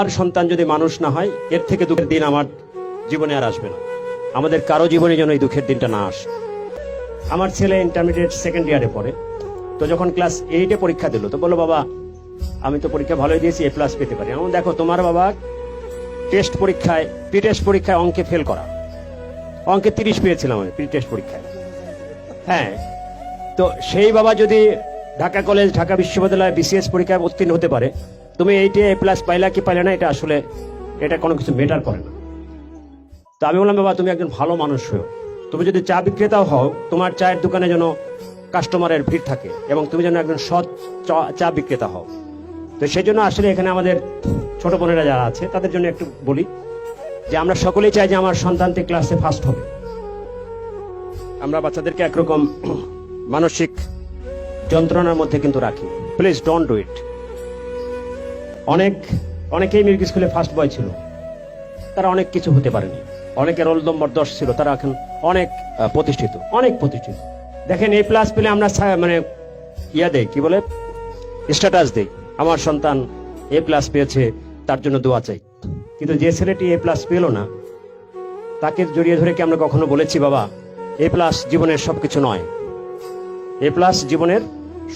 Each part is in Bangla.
আমার সন্তান যদি মানুষ না হয়, এর থেকে দুঃখের দিন আমার জীবনে আর আসবে না। আমাদের কারও জীবনে যেন এই দুঃখের দিনটা না আসে। আমার ছেলে ইন্টারমিডিয়েট সেকেন্ড ইয়ারে পড়ে। তো যখন ক্লাস এইটে পরীক্ষা দিল, তো বলল, বাবা, আমি তো পরীক্ষা ভালোই দিয়েছি এ প্লাস পেতে পারি। এমন দেখো, তোমার বাবা টেস্ট পরীক্ষায় প্রি টেস্ট পরীক্ষায় অঙ্কে ফেল করা। অঙ্কে তিরিশ পেয়েছিলাম আমি প্রি টেস্ট পরীক্ষায়। হ্যাঁ তো সেই বাবা যদি ঢাকা কলেজ ঢাকা বিশ্ববিদ্যালয় বিসিএস পরীক্ষায় উত্তীর্ণ হতে পারে তুমি এইটে এ প্লাস পাইলা কি পাইলে না, এটা আসলে এটা কোনো কিছু মেটার করে না। তো আমি বললাম, বাবা, তুমি একজন ভালো মানুষ হও তুমি যদি চা বিক্রেতাও হও, তোমার চায়ের দোকানে যেন কাস্টমারের ভিড় থাকে এবং তুমি যেন একজন সৎ চা- বিক্রেতা হও। তো সেই জন্য আসলে এখানে আমাদের ছোট বোনেরা যারা আছে, তাদের জন্য একটু বলি যে আমরা সকলেই চাই যে আমার সন্তানটি ক্লাসে ফার্স্ট হবে। আমরা বাচ্চাদেরকে একরকম মানসিক যন্ত্রণার মধ্যে কিন্তু রাখি। প্লিজ ডোন্ট ডু ইট অনেক, অনেকেই মিল্ক স্কুলে ফার্স্ট বয় ছিল। তারা অনেক কিছু হতে পারেনি। অনেকের রোল নম্বর দশ ছিল। তারা এখন অনেক প্রতিষ্ঠিত। অনেক প্রতিষ্ঠিত। দেখেন এ প্লাস পেলে আমরা মানে ইয়া দেই, কি বলে? স্ট্যাটাস দেই। আমার সন্তান এ প্লাস পেয়েছে, তার জন্য দোয়া চাই। কিন্তু যে ছেলেটি এ প্লাস পেল না, তাকে জড়িয়ে ধরে কি আমরা কখনো বলেছি, বাবা? এ প্লাস জীবনের সবকিছু নয়। এ প্লাস জীবনের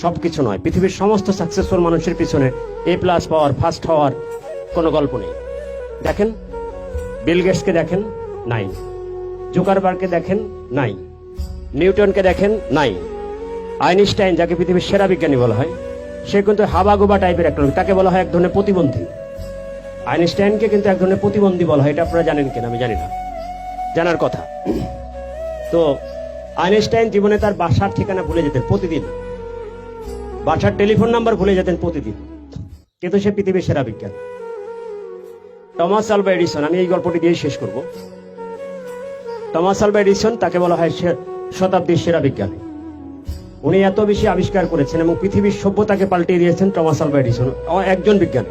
সবকিছু নয়। পৃথিবীর সমস্ত সাকসেসফুল মানুষের পিছনে এ প্লাস পাওয়ার ফার্স্ট হওয়ার কোনো গল্প নেই। দেখেন বিল গেটসকে দেখেন, নাই। জুকারবার্গকে দেখেন, নাই। নিউটনকে দেখেন, নাই। আইনস্টাইন যাকে পৃথিবীর সেরা বিজ্ঞানী বলা হয়, সে কিন্তু হাবাগোবা টাইপের একটা লোক। তাকে বলা হয় এক ধরনের প্রতিবন্ধী। আইনস্টাইনকে কিন্তু এক ধরনের প্রতিবন্ধী বলা হয়, এটা আপনারা জানেন কিনা, আমি জানি না। জানার কথা। তো আইনস্টাইন জীবনে তার বাসার ঠিকানা ভুলে যেতেন প্রতিদিন। বাসার টেলিফোন নাম্বার ভুলে যেতেন প্রতিদিন। কিন্তু সে পৃথিবীর সেরা বিজ্ঞান। টমাস আলবা এডিসন, আমি এই গল্পটি দিয়ে শেষ করব। টমাস আলবা এডিসন তাকে বলা হয় শতাব্দীর সেরা বিজ্ঞানী। উনি এত বেশি আবিষ্কার করেছেন এবং পৃথিবীর সভ্যতাকে পাল্টে দিয়েছেন টমাস আলবা এডিসন একজন বিজ্ঞানী।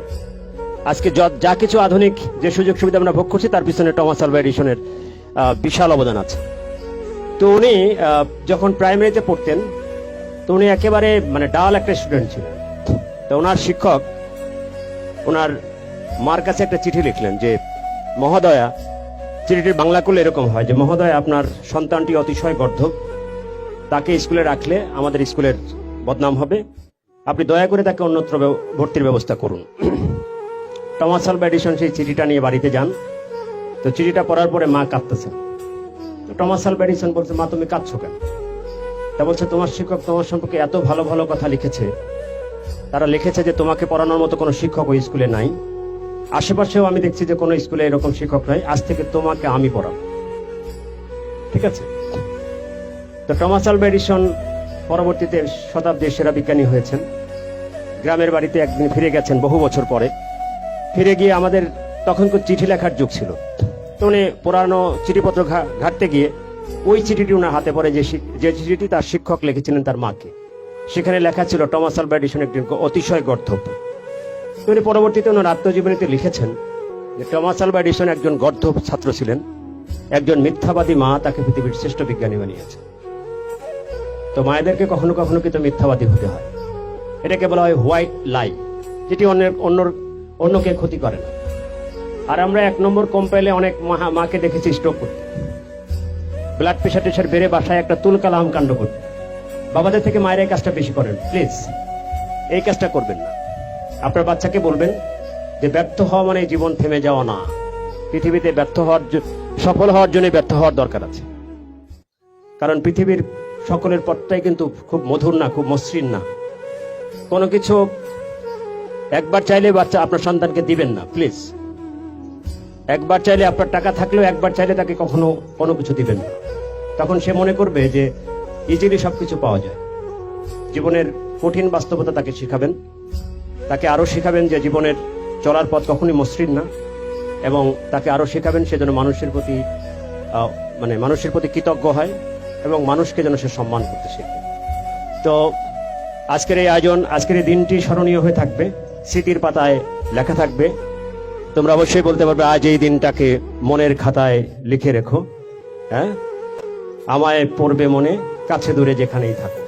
আজকে যা কিছু আধুনিক যে সুযোগ সুবিধা আমরা ভোগ করছি, তার পিছনে টমাস আলবা এডিসনের বিশাল অবদান আছে। তো উনি যখন প্রাইমারিতে পড়তেন তো উনি একেবারে মানে ডাল একটা স্টুডেন্ট ছিলেন। তো ওনার শিক্ষক ওনার মার কাছে একটা চিঠি লিখলেন যে, মহোদয়া, চিঠিটির বাংলা করলে এরকম হয় যে, মহোদয়, আপনার সন্তানটি অতিশয় গর্ধব। তাকে স্কুলে রাখলে আমাদের স্কুলের বদনাম হবে। আপনি দয়া করে তাকে অন্যত্র ভর্তির ব্যবস্থা করুন। টমাস আলবা এডিসন সেই চিঠিটা নিয়ে বাড়িতে যান। তো চিঠিটা পড়ার পরে মা কাঁদতেছেন। তো টমাস আলবা এডিসন বলছে, মা, তুমি কাঁদছো কেন? তা বলছে, তোমার শিক্ষক তোমার সম্পর্কে এত ভালো ভালো কথা লিখেছে। তারা লিখেছে যে তোমাকে পড়ানোর মতো কোনো শিক্ষক ওই স্কুলে নাই। আশেপাশেও আমি দেখছি যে কোনো স্কুলে এরকম শিক্ষক নাই। আজ থেকে তোমাকে আমি পড়াবো। ঠিক আছে? তো টমাস আলবা এডিসন পরবর্তীতে শতাব্দীর সেরা বিজ্ঞানী হয়েছেন। গ্রামের বাড়িতে একদিন ফিরে গেছেন বহু বছর পরে। ফিরে গিয়ে আমাদের তখন তো চিঠি লেখার যুগ ছিল। তো উনি পুরানো চিঠিপত্র ঘাটতে গিয়ে ওই চিঠিটি ওনার হাতে পড়ে যে যে চিঠিটি তার শিক্ষক লিখেছিলেন তার মাকে। সেখানে লেখা ছিল, টমাস আলবা এডিসন গ- অতিশয় গর্ধব। তো উনি পরবর্তীতে ওনার আত্মজীবনীতে লিখেছেন যে, টমাস আলবা এডিসন একজন গর্ধব ছাত্র ছিলেন। একজন মিথ্যাবাদী মা তাকে পৃথিবীর শ্রেষ্ঠ বিজ্ঞানী বানিয়েছে। তো মায়েদেরকে কখনো কখনো কিন্তু মিথ্যাবাদী হতে হয়। এটাকে বলা হয় হোয়াইট লাই, যেটি অন্যের অন্য অন্যকে ক্ষতি করে না। আর আমরা এক নম্বর কম অনেক মাকে দেখেছি স্ট্রোক করতে। ব্লাড প্রেশার টেশার বেড়ে বাসায় একটা তুলকালাম কাণ্ড করবে বাবাদের থেকে মায়ের এই কাজটা বেশি করেন। প্লিজ, এই কাজটা করবেন না। আপনার বাচ্চাকে বলবেন যে ব্যর্থ হওয়া মানে জীবন থেমে যাওয়া না। পৃথিবীতে ব্যর্থ হওয়ার সফল হওয়ার জন্য ব্যর্থ হওয়ার দরকার আছে। কারণ পৃথিবীর সকলের পথটাই কিন্তু খুব মধুর না, খুব মসৃণ না। কোনো কিছু একবার চাইলে বাচ্চা আপনার সন্তানকে দিবেন না, প্লিজ। একবার চাইলে আপনার টাকা থাকলেও একবার চাইলে তাকে কখনো কোনো কিছু দিবেন না। তখন সে মনে করবে যে ইজিলি সবকিছু পাওয়া যায়। জীবনের কঠিন বাস্তবতা তাকে শেখাবেন। তাকে আরও শেখাবেন যে জীবনের চলার পথ কখনই মসৃণ না এবং তাকে আরও শেখাবেন সে যেন মানুষের প্রতি মানে মানুষের প্রতি কৃতজ্ঞ হয় এবং মানুষকে যেন সে সম্মান করতে শেখে। তো আজকের এই আয়োজন, আজকের এই দিনটি স্মরণীয় হয়ে থাকবে। স্মৃতির পাতায় লেখা থাকবে। তোমরা অবশ্যই বলতে পারবে, আজ এই দিনটাকে মনের খাতায় লিখে রেখো। হ্যাঁ? আমায় পড়বে মনে কাছে দূরে যেখানেই থাকো